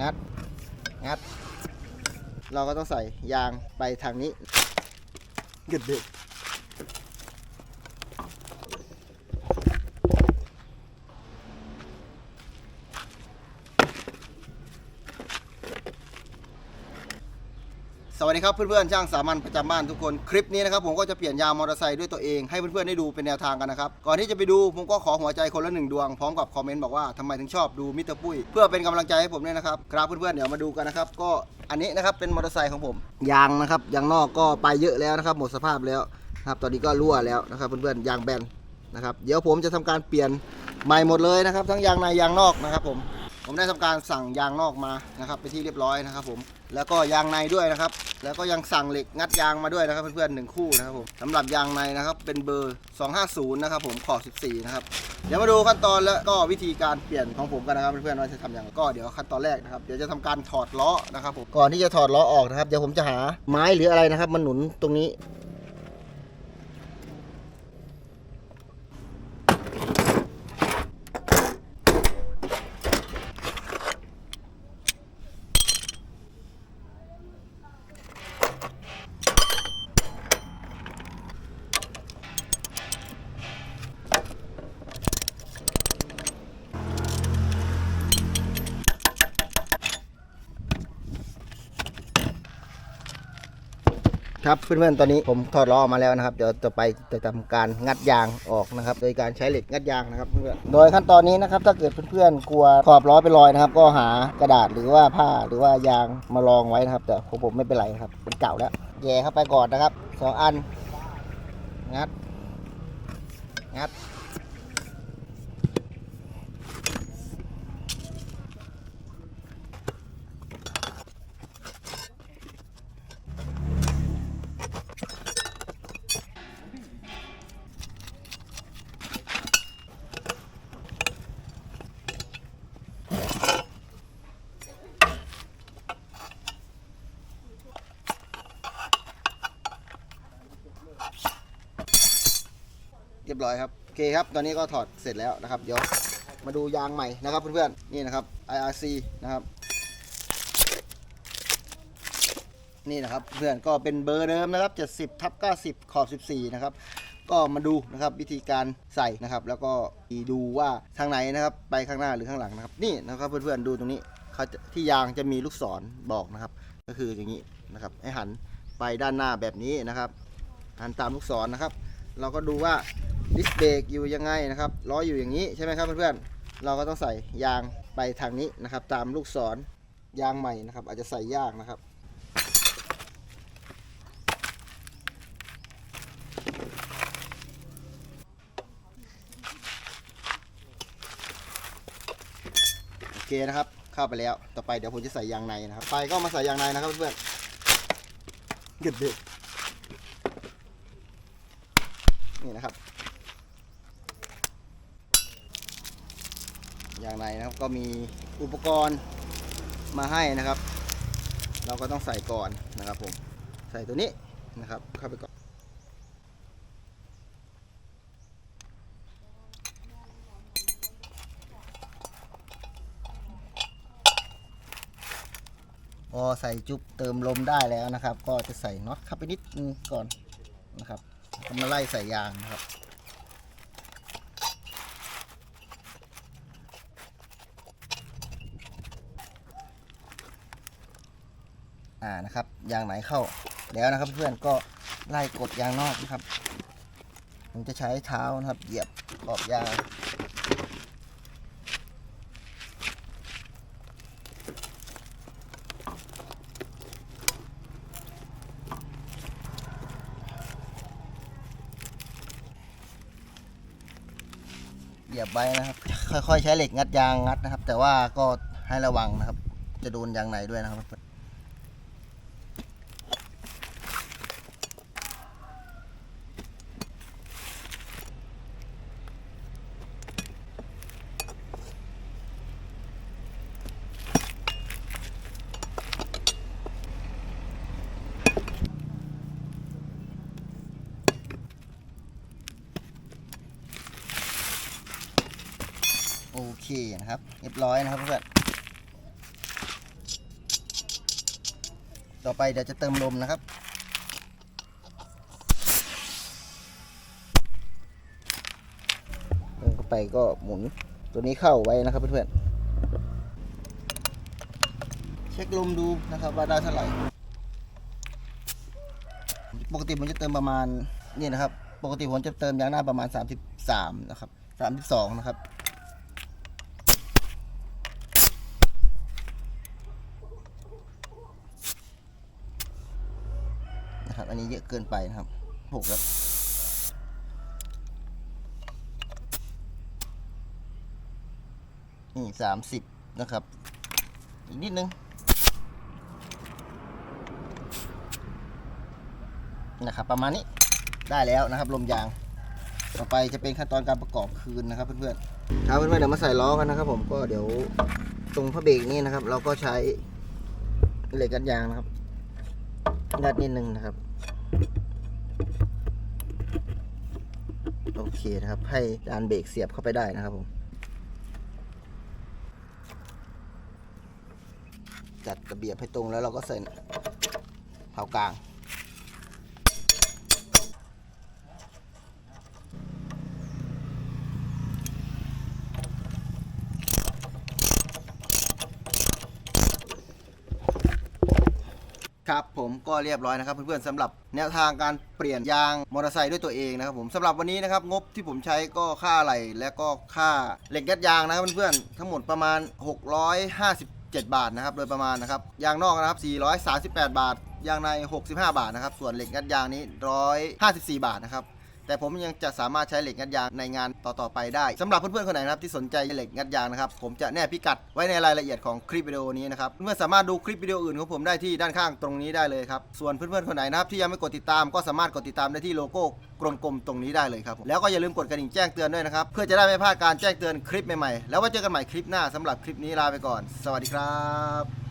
งัด งัด เราก็ต้องใส่ยางไปทางนี้กึดดึก วัสดีครับเพื่อนๆช่างสามัญประจำบ้านทุกคนคลิปนี้นะครับผมก็จะเปลี่ยนยางมอเตอร์ไซค์ด้วยตัวเองให้เพื่อนๆได้ดูเป็นแนวทางกันนะครับก่อนที่จะไปดูผมก็ขอหัวใจคนละหนึ่งดวงพร้อมกับคอมเมนต์บอกว่าทำไมถึงชอบดูมิสเตอร์ปุ้ยเพื่อเป็นกำลังใจให้ผมด้วยนะครับครับเพื่อนๆเดี๋ยวมาดูกันนะครับก็อันนี้นะครับเป็นมอเตอร์ไซค์ของผมยางนะครับยางนอกก็ไปเยอะแล้วนะครับหมดสภาพแล้วนะครับตอนนี้ก็รั่วแล้วนะครับเพื่อนๆยางแบนนะครับเดี๋ยวผมจะทำการเปลี่ยนใหม่หมดเลยนะครับทั้งยางในยางนอกนะครับผมผมได้ทำการสั่งยางนอกมานะครับไปนที่เรียบร้อยนะครับผม แล้วก็ยางในด้วยนะครับ แล้วก็ยังสั่งเหล็กงัดยางมาด้วยนะครับเพื่อนๆหนึ่งคู่นะครับผมสำหรับยางในนะครับเป็นเบอร์ 250 นะครับผมขอบ14 นะครับ เดี๋ยวมาดูขั้นตอนแล้วก็วิธีการเปลี่ยนของผมกันนะครับเพื่อนๆว่าจะทำอย่างไรก็เดี๋ยวขั้นตอนแรกนะครับเดี๋ยวจะทำการถอดล้อนะครับผมก่อนที่จะถอดล้อออกนะครับเดี๋ยวผมจะหาไม้หรืออะไรนะครับมาหนุนตรงนี้ ครับเพื่อนๆตอนนี้ผมถอดล้อออกมาแล้วนะครับ เดี๋ยวจะไปจะทำการงัดยางออกนะครับ โดยการใช้เหล็กงัดยางนะครับเพื่อนโดยขั้นตอนนี้นะครับถ้าเกิดเพื่อนๆกลัวขอบล้อไปนรอยนะครับ ก็หากระดาษหรือว่าผ้าหรือว่ายางมารองไว้นะครับ แต่ของผมไม่เป็นไรครับเป็นเก่าแล้วแย่เข้าไปก่อนนะครับสองอันงัดงัด รียบร้อยครับโอเคครับตอนนี้ก็ถอดเสร็จแล้วนะครับเดี๋ยวมาดูยางใหม่นะครับเพื่อนๆนี่นะครับ IRC นะครับนี่นะครับเพื่อนก็เป็นเบอร์เดิมนะครับ70ทับ90 ขอบ 14 นะครับ ก็มาดูนะครับวิธีการใส่นะครับ แล้วก็ดูว่าทางไหนนะครับ ไปข้างหน้าหรือข้างหลังนะครับ นี่นะครับเพื่อนๆดูตรงนี้เขาที่ยางจะมีลูกศรบอกนะครับ ก็คืออย่างนี้นะครับให้หันไปด้านหน้าแบบนี้นะครับ หันตามลูกศรนะครับ เราก็ดูว่าดิสเบรกอยู่ยังไงนะครับล้ออยู่อย่างนี้ใช่ไหมครับเพื่อนๆเราก็ต้องใส่ยางไปทางนี้นะครับ ตามลูกศรยางใหม่นะครับ อาจจะใส่ยากนะครับโอเคนะครับเข้าไปแล้วต่อไปเดี๋ยวผมจะใส่ยางในนะครับไปก็มาใส่ยางในนะครับเพื่อนเก็บดึกนี่นะครับ ย่างในนะครับ ก็มีอุปกรณ์มาให้นะครับ เราก็ต้องใส่ก่อนนะครับผมใส่ตัวนี้นะครับเข้าไปก่อนพอใส่จุ๊บเติมลมได้แล้วนะครับ ก็จะใส่น็อตเข้าไปนิดนึงก่อนนะครับก็มาไล่ใส่ยางนะครับ อ่านะครับยางไหนเข้าแล้วนะครับเพื่อนก็ไล่กดยางนอกนะครับ ผมจะใช้เท้านะครับ เหยียบขอบยางเหยียบไว้นะครับ ค่อยๆ ใช้เหล็กงัดยางงัดนะครับ แต่ว่าก็ให้ระวังนะครับ จะโดนยางในด้วยนะครับ เคนะครับเรียบร้อยนะครับเพื่อนต่อไปเดี๋ยวจะเติมลมนะครับ เติมเข้าไปก็หมุนตัวนี้เข้าไว้นะครับเพื่อนๆเช็คลมดูนะครับว่าได้เท่าไหร่ ปกติผมจะเติมประมาณนี่นะครับ ปกติผมจะเติมยางหน้าประมาณ 33 นะครับ 32 นะครับ นะครับ อันนี้เยอะเกินไปนะครับหกครับนี่สามสิบนะครับ อีกนิดนึงนะครับ ประมาณนี้ได้แล้วนะครับลมยาง ต่อไปจะเป็นขั้นตอนการประกอบคืนนะครับ เพื่อนๆครับเพื่อนๆเดี๋ยวมาใส่ล้อกันนะครับ ผมก็เดี๋ยวตรงพระเบรกนี่นะครับ เราก็ใช้เหล็กกัดยางนะครับยัดนิดนึงนะครับ โอเคนะครับ ให้ดานเบรกเสียบเข้าไปได้นะครับผม จัดระเบียบให้ตรงแล้วเราก็ใส่เผากลาง ครับผมก็เรียบร้อยนะครับเพื่อนๆสำหรับแนวทางการเปลี่ยนยางมอเตอร์ไซค์ด้วยตัวเองนะครับผมสำหรับวันนี้นะครับงบที่ผมใช้ก็ค่าอะไหล่และก็ค่าเหล็กยัดยางนะครับเพื่อนๆทั้งหมดประมาณ 657 บาทนะครับโดยประมาณนะครับยางนอกนะครับ438 บาท ยางใน 65 บาทนะครับส่วนเหล็กยัดยางนี้ 154 บาทนะครับ แต่ผมยังจะสามารถใช้เหล็กงัดยางในงานต่อๆไปได้สำหรับเพื่อนๆคนไหนนะครับที่สนใจเหล็กงัดยางนะครับผมจะแนบพิกัดไว้ในรายละเอียดของคลิปวิดีโอนี้นะครับเพื่อนๆสามารถดูคลิปวิดีโออื่นของผมได้ที่ด้านข้างตรงนี้ได้เลยครับส่วนเพื่อนๆคนไหนนะครับที่ยังไม่กดติดตามก็สามารถกดติดตามได้ที่โลโก้กลมๆตรงนี้ได้เลยครับผมแล้วก็อย่าลืมกดกระดิ่งแจ้งเตือนด้วยนะครับเพื่อจะได้ไม่พลาดการแจ้งเตือนคลิปใหม่ๆแล้วไว้เจอกันใหม่คลิปหน้าสำหรับคลิปนี้ลาไปก่อน สวัสดีครับ